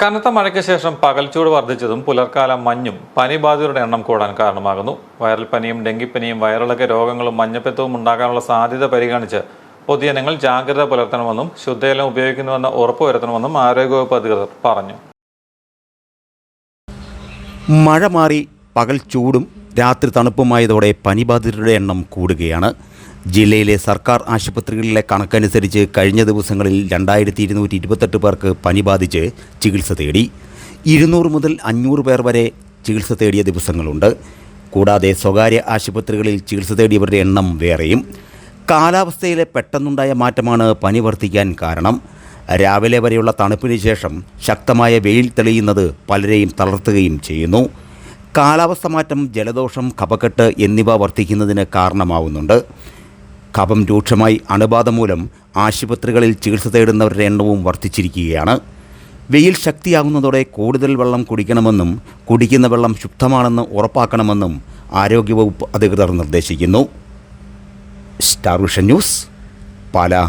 കനത്ത മഴയ്ക്ക് ശേഷം പകൽച്ചൂട് വർദ്ധിച്ചതും പുലർക്കാല മഞ്ഞും പനി ബാധിതരുടെ എണ്ണം കൂടാൻ കാരണമാകുന്നു. വൈറൽ പനിയും ഡെങ്കിപ്പനിയും വയറിളക്ക രോഗങ്ങളും മഞ്ഞപ്പിത്തവും ഉണ്ടാകാനുള്ള സാധ്യത പരിഗണിച്ച് പൊതുജനങ്ങൾ ജാഗ്രത പുലർത്തണമെന്നും ശുദ്ധജലം ഉപയോഗിക്കുന്നുവെന്ന് ഉറപ്പുവരുത്തണമെന്നും ആരോഗ്യവകുപ്പ് അധികൃതർ പറഞ്ഞു. മഴ മാറി പകൽ ചൂടും രാത്രി തണുപ്പുമായതോടെ പനിബാധിതരുടെ എണ്ണം കൂടുകയാണ്. ജില്ലയിലെ സർക്കാർ ആശുപത്രികളിലെ കണക്കനുസരിച്ച് കഴിഞ്ഞ ദിവസങ്ങളിൽ രണ്ടായിരത്തി ഇരുന്നൂറ്റി ഇരുപത്തെട്ട് പേർക്ക് പനി ബാധിച്ച് ചികിത്സ തേടി. ഇരുന്നൂറ് മുതൽ അഞ്ഞൂറ് പേർ വരെ ചികിത്സ തേടിയ ദിവസങ്ങളുണ്ട്. കൂടാതെ സ്വകാര്യ ആശുപത്രികളിൽ ചികിത്സ തേടിയവരുടെ എണ്ണം വേറെയും. കാലാവസ്ഥയിലെ പെട്ടെന്നുണ്ടായ മാറ്റമാണ് പനി വർദ്ധിക്കാൻ കാരണം. രാവിലെ വരെയുള്ള തണുപ്പിന് ശേഷം ശക്തമായ വെയിൽ തെളിയുന്നത് പലരെയും തളർത്തുകയും ചെയ്യുന്നു. കാലാവസ്ഥ മാറ്റം ജലദോഷം കപക്കെട്ട് എന്നിവ വർദ്ധിക്കുന്നതിന് കാരണമാവുന്നുണ്ട്. കഫം രൂക്ഷമായി അണുബാധ മൂലം ആശുപത്രികളിൽ ചികിത്സ തേടുന്നവരുടെ എണ്ണവും വർദ്ധിച്ചിരിക്കുകയാണ്. വെയിൽ ശക്തിയാകുന്നതോടെ കൂടുതൽ വെള്ളം കുടിക്കണമെന്നും കുടിക്കുന്ന വെള്ളം ശുദ്ധമാണെന്ന് ഉറപ്പാക്കണമെന്നും ആരോഗ്യവകുപ്പ് അധികൃതർ നിർദ്ദേശിക്കുന്നു. Star vision news Pala.